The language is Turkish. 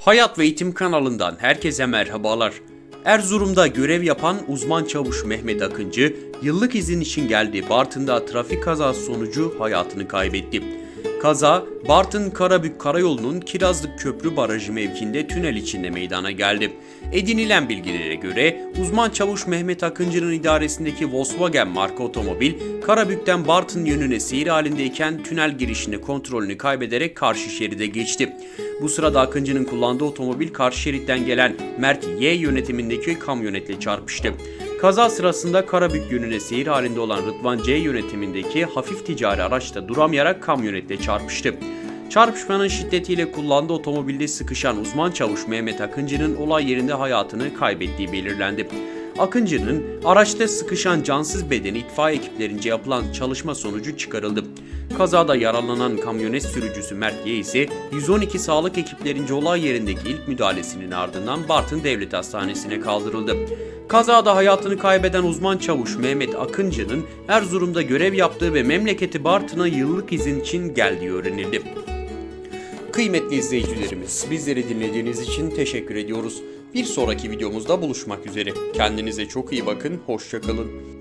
Hayat ve Eğitim kanalından herkese merhabalar. Erzurum'da görev yapan uzman çavuş Mehmet Akıncı, yıllık izin için geldi. Bartın'da trafik kazası sonucu hayatını kaybetti. Kaza, Bartın Karabük Karayolu'nun Kirazlık Köprü Barajı mevkinde tünel içinde meydana geldi. Edinilen bilgilere göre uzman çavuş Mehmet Akıncı'nın idaresindeki Volkswagen marka otomobil Karabük'ten Bartın yönüne seyir halindeyken tünel girişinde kontrolünü kaybederek karşı şeride geçti. Bu sırada Akıncı'nın kullandığı otomobil karşı şeritten gelen Mert Y yönetimindeki kamyonetle çarpıştı. Kaza sırasında Karabük yönüne seyir halinde olan Rıdvan C yönetimindeki hafif ticari araçta duramayarak kamyonetle çarpıştı. Çarpışmanın şiddetiyle kullandığı otomobilde sıkışan uzman çavuş Mehmet Akıncı'nın olay yerinde hayatını kaybettiği belirlendi. Akıncı'nın araçta sıkışan cansız bedeni itfaiye ekiplerince yapılan çalışma sonucu çıkarıldı. Kazada yaralanan kamyonet sürücüsü Mert Y ise 112 sağlık ekiplerince olay yerindeki ilk müdahalesinin ardından Bartın Devlet Hastanesi'ne kaldırıldı. Kazada hayatını kaybeden uzman çavuş Mehmet Akıncı'nın Erzurum'da görev yaptığı ve memleketi Bartın'a yıllık izin için geldiği öğrenildi. Kıymetli izleyicilerimiz, bizleri dinlediğiniz için teşekkür ediyoruz. Bir sonraki videomuzda buluşmak üzere. Kendinize çok iyi bakın, hoşçakalın.